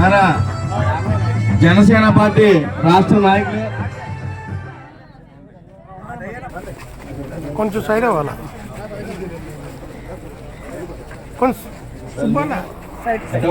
మన జనసేన పార్టీ రాష్ట్ర నాయకులు. కొంచెం సైడ్ అవ్వాలా. కొంచెం. సుబ్బన్న ఎక్కడ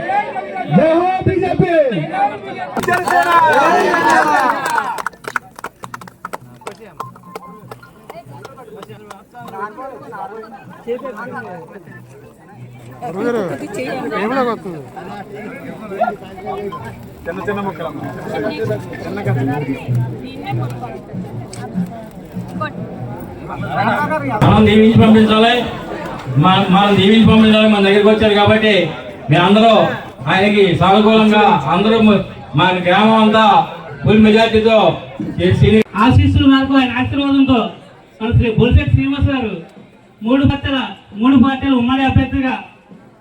తెలుగుదేశం జై హో బీజేపీ. చిన్న ఏమిలాగా వస్తుంది మనం దీవించి పంపించాలి. మనం దీవించి పంపించాలి మన దగ్గరికి వచ్చారు కాబట్టి మీ అందరూ ఆయనకి సానుకూలంగా అందరూ మా గ్రామం అంతా ఫుల్ మెజార్టీతో ఆశీస్సులు ఆశీస్సుల మేరకు ఆయన ఆశీర్వాదంతో మన శ్రీ బొలిశెట్టి శ్రీనివాస్ గారు మూడు పార్టీల మూడు పార్టీలు ఉమ్మడి అభ్యర్థిగా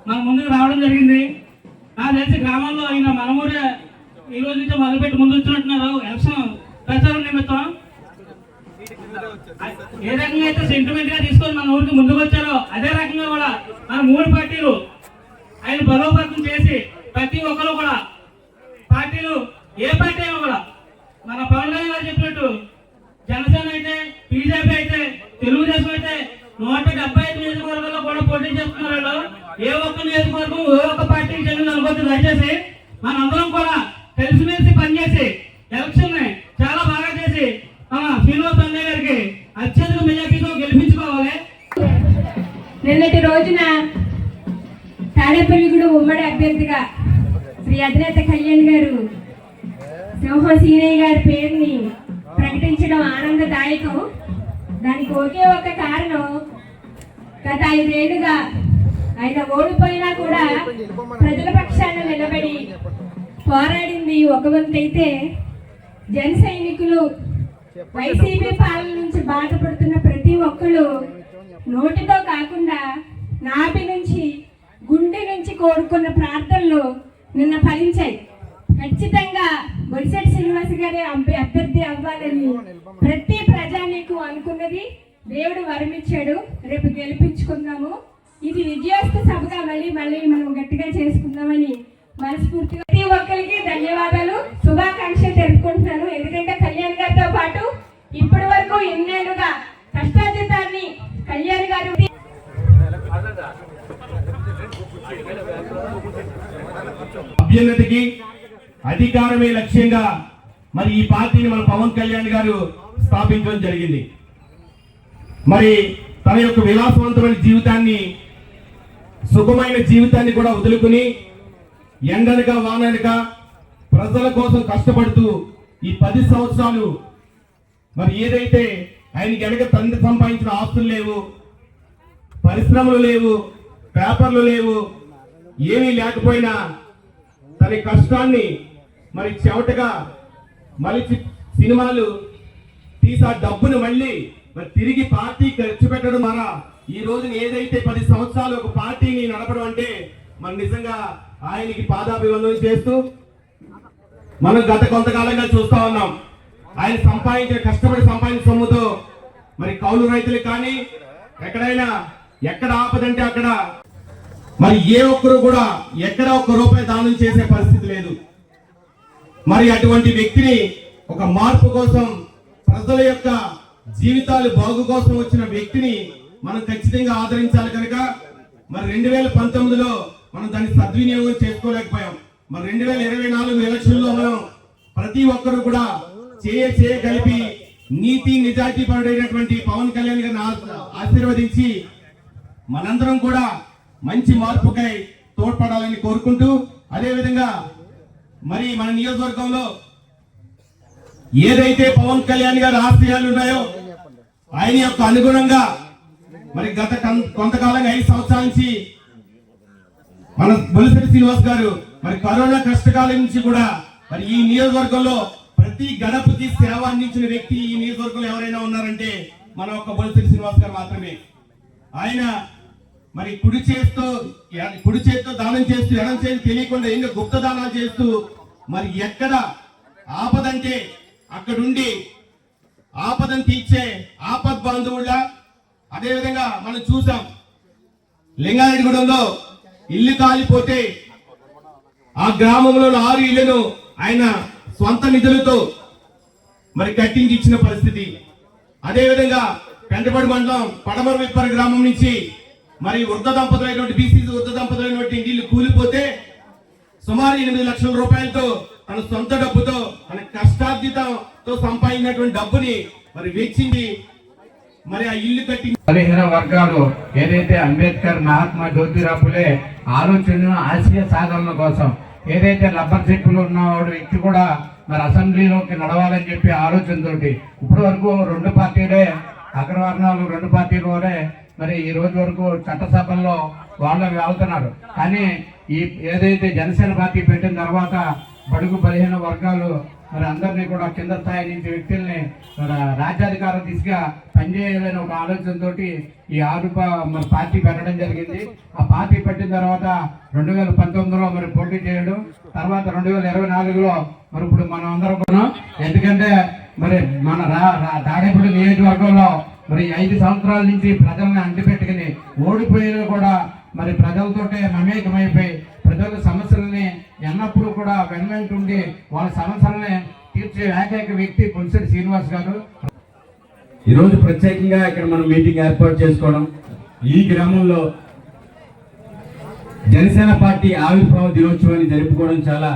మన ముందుకు రావడం జరిగింది. నాకు తెలిసి గ్రామంలో ఆయన మనమూరే ఈ రోజు నుంచి మొదలుపెట్టి ముందు వచ్చినట్టున్నారు. ఎలక్షన్ ప్రచారం నిమిత్తం. ఏ రకంగా అయితే సెంటిమెంట్గా తీసుకొని మన ఊరికి ముందుకు వచ్చారో అదే రకంగా కూడా మన మూడు పార్టీలు ఆయన బలోపేతం చేసి ప్రతి ఒక్కరు కూడా పార్టీలు ఏ పార్టీ అయినా కూడా మన పవన్ కళ్యాణ్ గారు చెప్పినట్టు జనసేన అయితే బీజేపీ అయితే తెలుగుదేశం అయితే నూట డెబ్బై ఐదు నియోజకవర్గాల్లో కూడా పోటీ చేస్తున్నారు ఏ ఒక్క నియోజకవర్గం ఏ ఒక్క పార్టీకి చెందిన అనుకోవద్దు దయచేసి మనందరం కూడా కలిసిమెలిసి పనిచేసి ఎలక్షన్ని చాలా బాగా చేసి మన శ్రీనివాస్ అన్నయ్య గారికి అత్యధిక మెజార్టీతో గెలిపించుకోవాలి. నిన్నటి రోజున తాడేపల్లిగూడ ఉమ్మడి అభ్యర్థిగా శ్రీ అధినేత కళ్యాణ్ గారు సింహం సీనయ్య గారి పేరుని ప్రకటించడం ఆనందదాయకం. దానికి ఒకే ఒక కారణం గత ఐదేళ్ళుగా ఆయన ఓడిపోయినా కూడా ప్రజల పక్షాన నిలబడి పోరాడింది ఒక వంతైతే జన సైనికులు వైసీపీ పాలన నుంచి బాధపడుతున్న ప్రతి ఒక్కరు నోటితో కాకుండా నాభి నుంచి గుండె నుంచి కోరుకున్న ప్రార్థనలు నిన్న ఫలించాయి. ఖచ్చితంగా బొలిశెట్టి శ్రీనివాస్ గారి అభ్యర్థి అవ్వాలని ప్రతి ప్రజానీకు అనుకున్నది దేవుడు వరమిచ్చాడు. రేపు గెలిపించుకుందాము. ఇది విజయోత్సవ సభగా మళ్ళీ మళ్ళీ మనం గట్టిగా చేసుకుందామని మనస్ఫూర్తిగా ప్రతి ఒక్కరికి ధన్యవాదాలు. శుభాకాంక్షలు తెలుపుకుంటున్నాను. ఎందుకంటే కళ్యాణ్ గారితో పాటు ఇప్పటి వరకు ఎన్నేళ్ళుగా కష్టాజితాన్ని కళ్యాణ్ గారు అభ్యున్నతికి అధికారమే లక్ష్యంగా మరి ఈ పార్టీని మన పవన్ కళ్యాణ్ గారు స్థాపించడం జరిగింది. మరి తన యొక్క విలాసవంతమైన జీవితాన్ని సుఖమైన జీవితాన్ని కూడా వదులుకుని ఎండనక వాననక ప్రజల కోసం కష్టపడుతూ ఈ పది సంవత్సరాలు మరి ఏదైతే ఆయనకి వెనక తండ్రి సంపాదించిన ఆస్తులు లేవు పరిశ్రమలు లేవు పేపర్లు లేవు ఏమీ లేకపోయినా తన కష్టాన్ని మరి చెవటగా మళ్ళీ సినిమాలు తీసా డబ్బును మళ్ళీ మరి తిరిగి పార్టీ ఖర్చు పెట్టడం ద్వారా ఈ రోజున ఏదైతే పది సంవత్సరాలు ఒక పార్టీని నడపడం అంటే మనం నిజంగా ఆయనకి పాదాభివందనం చేస్తూ మనం గత కొంతకాలంగా చూస్తా ఉన్నాం. ఆయన సంపాదించిన కష్టపడి సంపాదించిన సొమ్ముతో మరి కౌలు రైతులకు కానీ ఎక్కడైనా ఎక్కడ ఆపదంటే అక్కడ మరి ఏ ఒక్కరు కూడా ఎక్కడ ఒక్క రూపాయి దానం చేసే పరిస్థితి లేదు. మరి అటువంటి వ్యక్తిని ఒక మార్పు కోసం ప్రజల యొక్క జీవితాలు బాగు కోసం వచ్చిన వ్యక్తిని మనం ఖచ్చితంగా ఆదరించాలి కనుక మరి రెండు వేల పంతొమ్మిదిలో మనం దాన్ని సద్వినియోగం చేసుకోలేకపోయాం. మరి రెండు వేల ఇరవై నాలుగు ఎలక్షన్లో మనం ప్రతి ఒక్కరు కూడా చేయ చేయ కలిపి నీతి నిజాయితీ పరుడైనటువంటి పవన్ కళ్యాణ్ గారిని ఆశీర్వదించి మనందరం కూడా మంచి మార్పుకై తోడ్పడాలని కోరుకుంటూ అదేవిధంగా మరి మన నియోజకవర్గంలో ఏదైతే పవన్ కళ్యాణ్ గారి ఆశయాలు ఉన్నాయో ఆయన యొక్క అనుగుణంగా మరి గత కొంతకాలంగా ఐదు సంవత్సరాల నుంచి మన బొలిసరి శ్రీనివాస్ గారు మరి కరోనా కష్టకాలం నుంచి కూడా మరి ఈ నియోజకవర్గంలో ప్రతి గడపకి సేవ అందించిన వ్యక్తి ఈ నియోజకవర్గంలో ఎవరైనా ఉన్నారంటే మన ఒక బొలిసరి శ్రీనివాస్ గారు మాత్రమే. ఆయన మరి కుడి చేస్తూ కుడి చేతితో దానం చేస్తూ ఎడం చేతి తెలియకుండా ఎన్నో గుప్త దానాలు చేస్తూ మరి ఎక్కడ ఆపదంటే అక్కడుండి ఆపదను తీర్చే ఆపద్ బాంధవుళ్ళ అదేవిధంగా మనం చూసాం లింగారెడ్డిగూడెంలో ఇల్లు కాలిపోతే ఆ గ్రామంలో ఆరు ఇళ్ళను ఆయన సొంత నిధులతో మరి కట్టించి ఇచ్చిన పరిస్థితి. అదేవిధంగా పెంటపడి మండలం పడమర విప్పర గ్రామం నుంచి మరి వృద్ధ దంపతులైనటువంటి బీసీసీ వృద్ధ దంపతులైనటువంటి ఇల్లు కూలిపోతే సుమారు ఎనిమిది లక్షల రూపాయలతో తన సొంత డబ్బుతో తన కష్టార్జితంతో సంపాదించినటువంటి డబ్బుని మరి వెచ్చింది మరి ఆ ఇల్లు కట్టి బలహీన వర్గాలు ఏదైతే అంబేద్కర్ మహాత్మా జ్యోతిరావు ఆలోచన ఆశయ సాధన కోసం ఏదైతే రబ్బర్ చెప్పులు ఉన్నవాడు వ్యక్తి కూడా మరి అసెంబ్లీలోకి నడవాలని చెప్పి ఆలోచనతోటి ఇప్పటి వరకు రెండు పార్టీలే అగ్రవర్ణాలు రెండు పార్టీలోనే మరి ఈ రోజు వరకు చట్టసభల్లో వాళ్ళు వెళ్తున్నారు కానీ ఈ ఏదైతే జనసేన పార్టీ పెట్టిన తర్వాత బడుగు బలహీన వర్గాలు మరి అందరినీ కూడా కింద స్థాయి నుంచి వ్యక్తుల్ని మరి రాజ్యాధికార దిశగా పనిచేయాలని ఒక ఆలోచనతోటి ఈ ఆరు మరి పార్టీ పెట్టడం జరిగింది. ఆ పార్టీ పెట్టిన తర్వాత రెండు వేల పంతొమ్మిదిలో మరి పోటీ చేయడం తర్వాత రెండు వేల ఇరవై నాలుగులో మరి ఇప్పుడు మనం అందరం కూడా ఎందుకంటే మరి మన రా రా- నియోజకవర్గంలో మరి ఐదు సంవత్సరాల నుంచి ప్రజల్ని అంటిపెట్టుకుని ఓడిపోయినా కూడా మరి ప్రజలతోటే మమేకమైపోయి ప్రజల సమస్యలని ఎన్నప్పుడు కూడా వెన్వెంట ఉండి వాళ్ళ సమస్యలని తీర్చే ఏకైక వ్యక్తి పులిసెట్టి శ్రీనివాస్ గారు. ఈరోజు ప్రత్యేకంగా ఇక్కడ మనం మీటింగ్ ఏర్పాటు చేసుకోవడం. ఈ గ్రామంలో జనసేన పార్టీ ఆవిర్భావ దినోత్సవాన్ని జరుపుకోవడం చాలా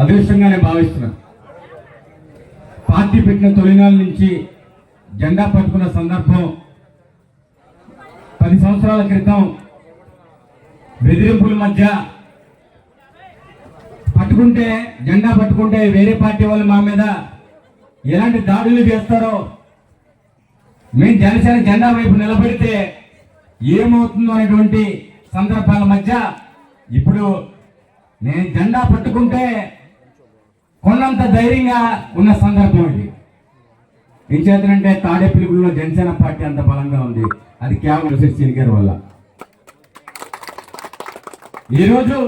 అదృష్టంగా నేను భావిస్తున్నాను పార్టీ పెట్టిన తొలినాల నుంచి జెండా పట్టుకున్న సందర్భం పది సంవత్సరాల క్రితం బెదిరింపుల మధ్య పట్టుకుంటే జెండా పట్టుకుంటే వేరే పార్టీ వాళ్ళు మా మీద ఎలాంటి దాడులు చేస్తారో మేము జనసేన జెండా వైపు నిలబడితే ఏమవుతుందో అనేటువంటి సందర్భాల మధ్య ఇప్పుడు నేను జెండా పట్టుకుంటే కొన్నంత ధైర్యంగా ఉన్న సందర్భం ఇది. ఏం చేతనంటే తాడేపల్లిగూడలో జనసేన పార్టీ అంత బలంగా ఉంది. అది కేవలం సీని గారి వల్ల. ఈరోజు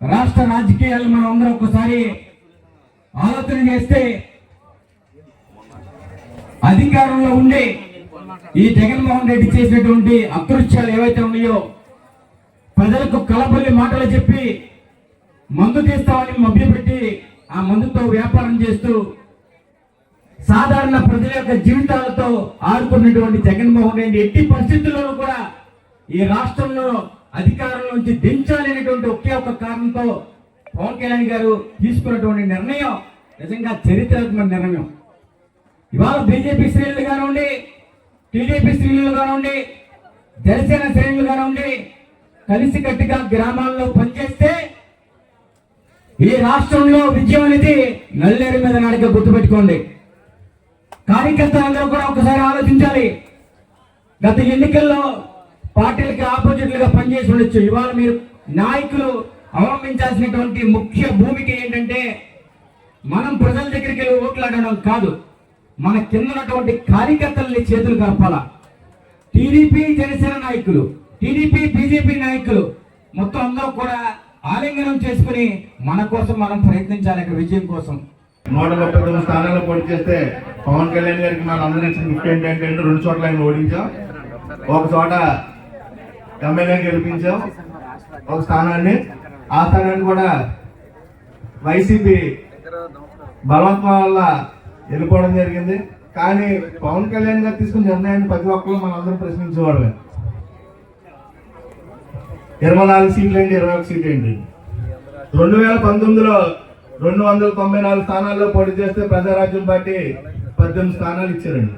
రాష్ట్ర రాజకీయాలు మనం అందరం ఒకసారి ఆలోచన చేస్తే అధికారంలో ఉండి ఈ జగన్మోహన్ రెడ్డి చేసినటువంటి అకృత్యాలు ఏవైతే ఉన్నాయో ప్రజలకు కలబొల్లి మాటలు చెప్పి మందు తీస్తామని మభ్యపెట్టి ఆ మందుతో వ్యాపారం చేస్తూ సాధారణ ప్రజల యొక్క జీవితాలతో ఆడుకున్నటువంటి జగన్మోహన్ రెడ్డి ఎట్టి పరిస్థితుల్లోనూ కూడా ఈ రాష్ట్రంలో అధికారం నుంచి దించాలనేటువంటి ఒకే ఒక కారణంతో పవన్ కళ్యాణ్ గారు తీసుకున్నటువంటి నిర్ణయం నిజంగా చరిత్రాత్మక నిర్ణయం. ఇవాళ బీజేపీ శ్రేణులు కానివ్వండి టీడీపీ శ్రేణులు కానివ్వండి జనసేన శ్రేణులు కానివ్వండి కలిసికట్టుగా గ్రామాల్లో పనిచేస్తే ఈ రాష్ట్రంలో విజయం అనేది నల్లేరు మీద నడక గుర్తుపెట్టుకోండి. కార్యకర్తలందరూ కూడా ఒకసారి ఆలోచించాలి. గత ఎన్నికల్లో పార్టీలకి ఆపోజిట్లుగా పనిచేసి ఉండొచ్చు. ఇవాళ మీరు నాయకులు అవలంబించాల్సినటువంటి ముఖ్య భూమిక ఏంటంటే మనం ప్రజల దగ్గరికి వెళ్ళి ఓట్లాడడం కాదు. మన కింద ఉన్నటువంటి కార్యకర్తల్ని చేతులు కలపాల. టీడీపీ జనసేన నాయకులు టీడీపీ బీజేపీ నాయకులు మొత్తం అందరూ కూడా ఆలింగనం చేసుకుని మన కోసం మనం ప్రయత్నించాలి విజయం కోసం. నూట ముప్పై తొమ్మిది స్థానాల్లో పోటీ చేస్తే పవన్ కళ్యాణ్ గారికి మన అందరూ ఇచ్చిన గిఫ్ట్ ఏంటంటే రెండు చోట్ల ఆయన ఓడించాం. ఒక చోట ఎమ్మెల్యే గెలిపించాం. ఒక స్థానాన్ని. ఆ స్థానాన్ని కూడా వైసీపీ బలవత్వం వల్ల వెళ్ళిపోవడం జరిగింది. కానీ పవన్ కళ్యాణ్ గారు తీసుకున్న నిర్ణయాన్ని ప్రతి ఒక్కరు మనందరం ప్రశ్నించేవాళ్ళమే. ఇరవై నాలుగు సీట్లు ఏంటి ఇరవై ఒక సీట్లు ఏంటి రెండు వేల పంతొమ్మిదిలో రెండు వందల తొంభై నాలుగు స్థానాల్లో పోటీ చేస్తే ప్రజారాజ్యం పార్టీ పద్దెనిమిది స్థానాలు ఇచ్చారండి.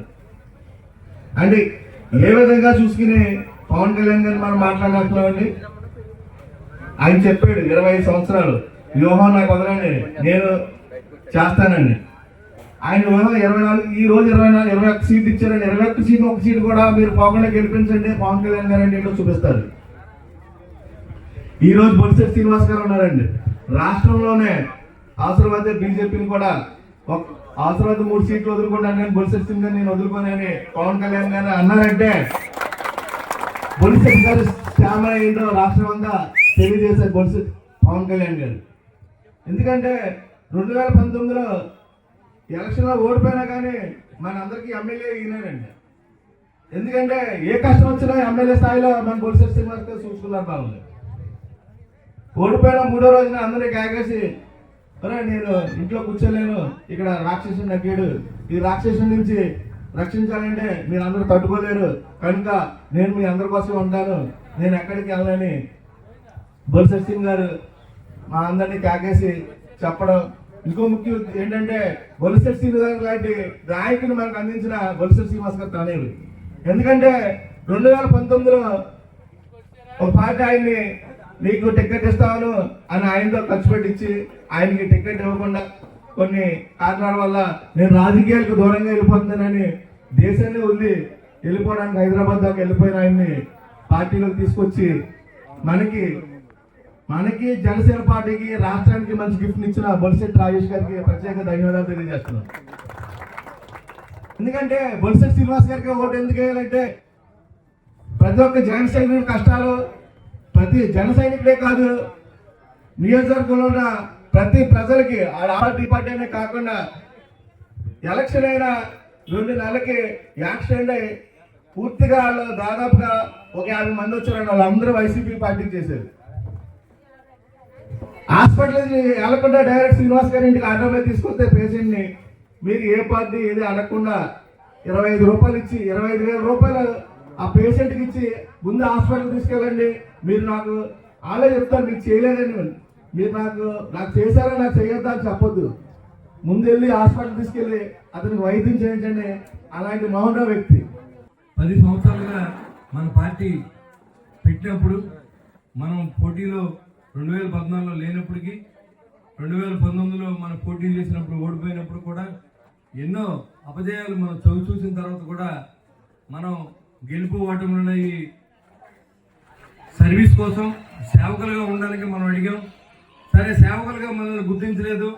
అంటే ఏ విధంగా చూసుకుని పవన్ కళ్యాణ్ గారు మనం మాట్లాడినట్లండి ఆయన చెప్పాడు ఇరవై ఐదు సంవత్సరాలు. వ్యూహం నాకు వదలండి. నేను చేస్తానండి. ఆయన వ్యూహం ఇరవై నాలుగు ఈ రోజు ఇరవై నాలుగు ఇరవై ఒక్క సీట్ ఇచ్చారండి. ఇరవై ఒక్క సీట్ ఒక సీట్ కూడా మీరు పోకుండా గెలిపించండి. పవన్ కళ్యాణ్ గారు ఏంటో చూపిస్తారు. ఈ రోజు బొలిశెట్టి శ్రీనివాస్ గారు ఉన్నారండి. రాష్ట్రంలోనే అవసరమైతే బీజేపీని కూడా ఒక- అవసరమైతే మూడు సీట్లు వదులుకుంటాను కానీ బొలిసెట్ సింగ్ గారు నేను వదులుకోనని పవన్ కళ్యాణ్ గారు అన్నారంటే బొలిసెట్ గారు శ్యామ ఏంటో రాష్ట్రం అంతా తెలియజేశారు బొలిశెట్టి పవన్ కళ్యాణ్ గారు. ఎందుకంటే రెండు వేల పంతొమ్మిదిలో ఎలక్షన్లో ఓడిపోయినా కానీ మనందరికీ ఎమ్మెల్యే ఈయనండి ఎందుకంటే ఏ కష్టం వచ్చినా ఎమ్మెల్యే స్థాయిలో మన బొలిసెట్ సింగ్ గారు చూసుకున్నారు బాగుంది ఓడిపోయిన మూడో రోజున అందరికి కాకేసి అరే నేను ఇంట్లో కూర్చోలేను. ఇక్కడ రాక్షసుని నగ్గాడు ఈ రాక్షసుని నుంచి రక్షించాలంటే మీరు అందరూ తట్టుకోలేరు. కనుక నేను మీ అందరి కోసం ఉంటాను. నేను ఎక్కడికి వెళ్ళని బొల్సర్ సింగ్ గారు మా అందరినీ కాకేసి చెప్పడం. ఇంకో ముఖ్యం ఏంటంటే బొలిసెట్ సింగ్ గారు లాంటి నాయకుని మనకు అందించిన బొలిసెట్ శ్రీనివాస్ గారు తనేవి ఎందుకంటే రెండు వేల పంతొమ్మిదిలో ఒక పార్టీ ఆయన్ని నీకు టికెట్ ఇస్తాను అని ఆయనతో ఖర్చు పెట్టించి ఆయనకి టికెట్ ఇవ్వకుండా కొన్ని కారణాల వల్ల నేను రాజకీయాలకు దూరంగా వెళ్ళిపోతున్నానని దేశాన్ని వదిలి వెళ్ళిపోవడానికి హైదరాబాద్ దాకా వెళ్ళిపోయిన ఆయన్ని పార్టీలోకి తీసుకొచ్చి మనకి మనకి జనసేన పార్టీకి రాష్ట్రానికి మంచి గిఫ్ట్ ఇచ్చిన బొలిసెట్ రాజేష్ గారికి ప్రత్యేక ధన్యవాదాలు తెలియజేస్తున్నాను. ఎందుకంటే బొలిసెట్ శ్రీనివాస్ గారికి ఓటు ఎందుకు వేయాలంటే ప్రతి ఒక్క జగన్ సైనికుడి కష్టాలు ప్రతి జన సైనికుడే కాదు నియోజకవర్గంలో ఉన్న ప్రతి ప్రజలకి ఆ పార్టీ అనే కాకుండా ఎలక్షన్ అయిన రెండు నెలలకి యాక్సిడెంట్ అయి పూర్తిగా వాళ్ళు దాదాపుగా ఒక యాభై మంది వచ్చారు వాళ్ళందరూ వైసీపీ పార్టీ చేశారు. హాస్పిటల్ వెళ్ళకుండా డైరెక్ట్ శ్రీనివాస్ గారి ఇంటికి ఆటో మీద తీసుకొస్తే పేషెంట్ని మీరు ఏ పార్టీ ఏది అడగకుండా ఇరవై ఐదు రూపాయలు ఇచ్చి ఇరవై ఐదు వేల రూపాయలు ఆ పేషెంట్కి ఇచ్చి ముందు హాస్పిటల్ తీసుకెళ్ళండి. మీరు నాకు వాళ్ళే చెప్తారు మీకు చేయలేదని మీరు నాకు నాకు చేశారా నాకు చేయొద్దా అని చెప్పొద్దు. ముందు వెళ్ళి హాస్పిటల్ తీసుకెళ్ళి అతనికి వైద్యం చేయించండి అలాంటి మౌన వ్యక్తి. పది సంవత్సరాలుగా మన పార్టీ పెట్టినప్పుడు మనం పోటీలో రెండు వేల పద్నాలుగులో లేనప్పటికీ రెండు వేల పంతొమ్మిదిలో మనం పోటీ చేసినప్పుడు ఓడిపోయినప్పుడు కూడా ఎన్నో అపజయాలు మనం చవి చూసిన తర్వాత కూడా మనం గెలుపు ఓటములు అనేవి సర్వీస్ కోసం సేవకులుగా ఉండడానికి మనం అడిగాం. సరే సేవకులుగా మనల్ని గుర్తించలేదు.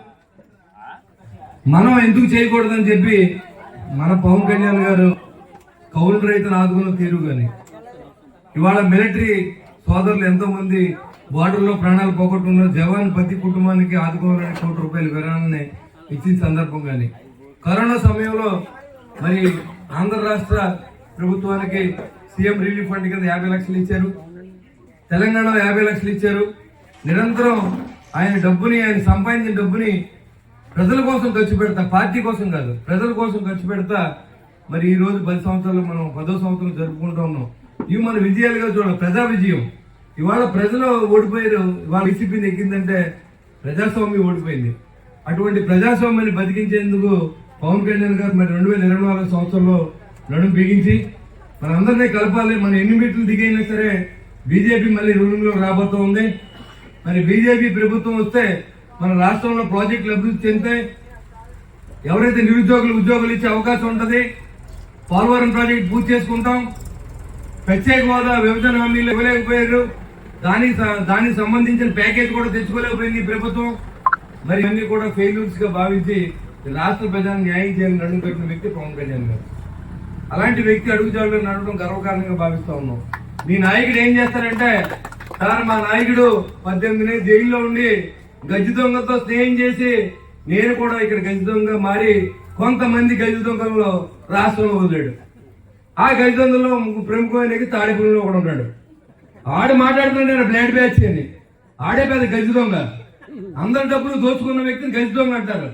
మనం ఎందుకు చేయకూడదని చెప్పి మన పవన్ కళ్యాణ్ గారు కౌలు రైతులు ఆదుకున్న తీరు కానీ ఇవాళ మిలిటరీ సోదరులు ఎంతోమంది బార్డర్లో ప్రాణాలు పోగొట్టుకున్న జవాన్ ప్రతి కుటుంబానికి ఆదుకోవాలని కోటి రూపాయల విరాణాన్ని ఇచ్చిన సందర్భం కానీ కరోనా సమయంలో మరి ఆంధ్ర రాష్ట్ర ప్రభుత్వానికి సీఎం రిలీఫ్ ఫండ్ కింద యాభై లక్షలు ఇచ్చారు. తెలంగాణలో యాభై లక్షలు ఇచ్చారు. నిరంతరం ఆయన డబ్బుని ఆయన సంపాదించిన డబ్బుని ప్రజల కోసం ఖర్చు పెడతా పార్టీ కోసం కాదు ప్రజల కోసం ఖర్చు పెడతా. మరి ఈ రోజు పది సంవత్సరాలు మనం పదో సంవత్సరం జరుపుకుంటూ ఉన్నాం. ఇవి మన విజయాలుగా చూడాలి ప్రజా విజయం. ఇవాళ ప్రజలు ఓడిపోయారు ఇవాళ వైసీపీని ఎక్కిందంటే ప్రజాస్వామ్యం ఓడిపోయింది. అటువంటి ప్రజాస్వామ్యాన్ని బతికించేందుకు పవన్ కళ్యాణ్ గారు మరి రెండు వేల ఇరవై నాలుగు సంవత్సరంలో నడుము బిగించి మనందరినీ కలపాలి మన ఎన్ని మీటర్లు దిగైనా సరే బీజేపీ మళ్ళీ రూలింగ్లో రాబోతూ ఉంది మరి బీజేపీ ప్రభుత్వం వస్తే మన రాష్ట్రంలో ప్రాజెక్టులు అభివృద్ధి చెందితే ఎవరైతే నిరుద్యోగులు ఉద్యోగులు ఇచ్చే అవకాశం ఉంటుంది పోలవరం ప్రాజెక్ట్ పూర్తి చేసుకుంటాం. ప్రత్యేక హోదా విభజన హామీలు ఇవ్వలేకపోయారు. దానికి దానికి సంబంధించిన ప్యాకేజ్ కూడా తెచ్చుకోలేకపోయింది ప్రభుత్వం. మరి అన్ని కూడా ఫెయిల్యూర్స్గా భావించి రాష్ట్ర ప్రజలను న్యాయం చేయాలని నడుము పెట్టిన వ్యక్తి పవన్ కళ్యాణ్ గారు. అలాంటి వ్యక్తి అడుగుజాడులో నడవడం గర్వకారణంగా భావిస్తా ఉన్నాం. మీ నాయకుడు ఏం చేస్తారంటే సార్ మా నాయకుడు పద్దెనిమిది నెలలు జైల్లో ఉండి గజ్జి దొంగతో స్నేహం చేసి నేను కూడా ఇక్కడ గజ్జి దొంగ మారి కొంతమంది గజ్జి దొంగలలో రాష్ట్రంలో వదిలాడు. ఆ గజ్జి దొంగలో ప్రముఖమైన తాడేపల్లిలో కూడా ఉన్నాడు. ఆడు మాట్లాడుతున్నాడు బ్లాడ్ బ్యాచ్ అని. ఆడే పెద్ద గజ్జి దొంగ. అందరి డబ్బులు దోచుకున్న వ్యక్తిని గజ్జి దొంగ అంటారు.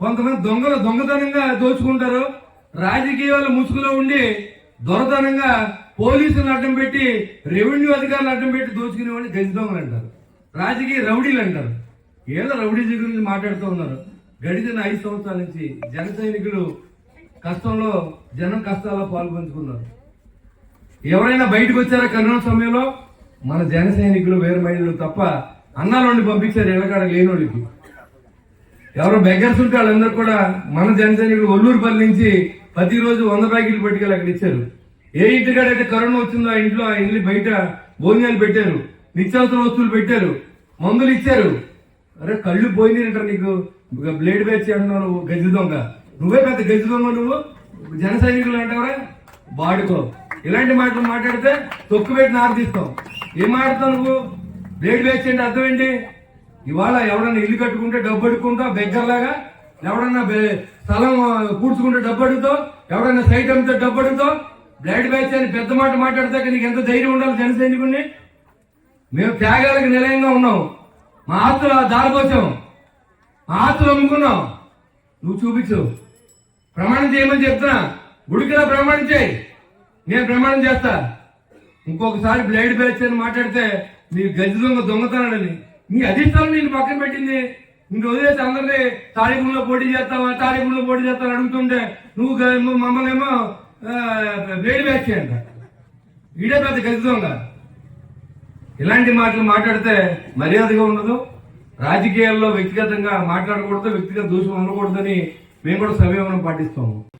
కొంతమంది దొంగలు దొంగతనంగా దోచుకుంటారు. రాజకీయాల ముసుగులో ఉండి దొరతనంగా పోలీసులు అడ్డం పెట్టి రెవెన్యూ అధికారులు అడ్డం పెట్టి దోచుకునేవాడిని వాడిని దొంగలు అంటారు. రాజకీయ రౌడీలు అంటారు. ఏదో రౌడీ గురించి మాట్లాడుతూ ఉన్నారు. గడిచిన ఐదు సంవత్సరాల నుంచి జన సైనికులు కష్టంలో జనం కష్టాల్లో పాల్పంచుకున్నారు. ఎవరైనా బయటకు వచ్చారా కరోనా సమయంలో? మన జన సైనికులు వేరు మహిళలు తప్ప అన్నాలోని పంపించారు ఎల్లకాడ లేనోళ్ళకి ఎవరో బెగ్గర్స్ ఉంటే వాళ్ళందరూ కూడా మన జన సైనికులు ఒల్లూరుపల్లి నుంచి ప్రతిరోజు వంద ప్యాకెట్లు పట్టుకెళ్ళి అక్కడ ఇచ్చారు. ఏ ఇంటికాడైతే కరోనా వచ్చిందో ఆ ఇంట్లో ఆ ఇల్లు బయట భోజనాలు పెట్టారు నిత్యావసర వస్తువులు పెట్టారు మందులు ఇచ్చారు. అరే కళ్ళు పోయినారంటారు నీకు. బ్లేడ్ వేసి అంటున్నావు నువ్వు గజ్జి దొంగ. నువ్వే పెద్ద గజ్జి దొంగ నువ్వు. జన సైనికులు అంటావరా? వాడుకో. ఇలాంటి మాటలు మాట్లాడితే తొక్కు పెట్టి నారదీస్తాం. ఏం మాట్లాడతావు నువ్వు? బ్లేడ్ వేసి అంటే అర్థం ఏంటి ఇవాళ ఎవడన్నా ఇల్లు కట్టుకుంటే డబ్బు అడుక్కుంటా బెగ్గర్లాగా? ఎవడన్నా బె- స్థలం ఆ, కూర్చుకుంటే డబ్బు అడుగుతావు? ఎవడన్నా సైట్ అమ్మితే డబ్బు అడుగుతావు? బ్లడ్ బ్యాచ్ అని పెద్ద మాట మాట్లాడితే నీకు ఎంత ధైర్యం ఉండాలి జన సైనికుడిని మేము త్యాగాలకు నిలయంగా ఉన్నాం. మా ఆస్తులు దారిపోసాం మా ఆస్తులు అమ్ముకున్నాం. నువ్వు చూపించు. ప్రమాణం చేయమని చెప్తున్నా. గుడికిలా ప్రమాణం చేయి. నేను ప్రమాణం చేస్తా. ఇంకొకసారి బ్లైడ్ బ్యాచ్ అని మాట్లాడితే నీ గజ్జి దొంగ దొంగతనాడని. నీ అధిష్టానం నేను పక్కన పెట్టింది. ఇంక వదిలేసి అందరినీ తారీఖుల్లో పోటీ చేస్తావా? తారీఖుల్లో పోటీ చేస్తావా అడుగుతుంటే నువ్వు నువ్వు మమ్మల్ని ఏమో బ్లేడ్ బ్యాచ్ అంట. ఈడే పెద్ద గజ్జి ఇలాంటి మాటలు మాట్లాడితే మర్యాదగా ఉండదు. రాజకీయాల్లో వ్యక్తిగతంగా మాట్లాడకూడదు వ్యక్తిగత దూషణ ఉండకూడదని మేము కూడా సమయం పాటిస్తాము.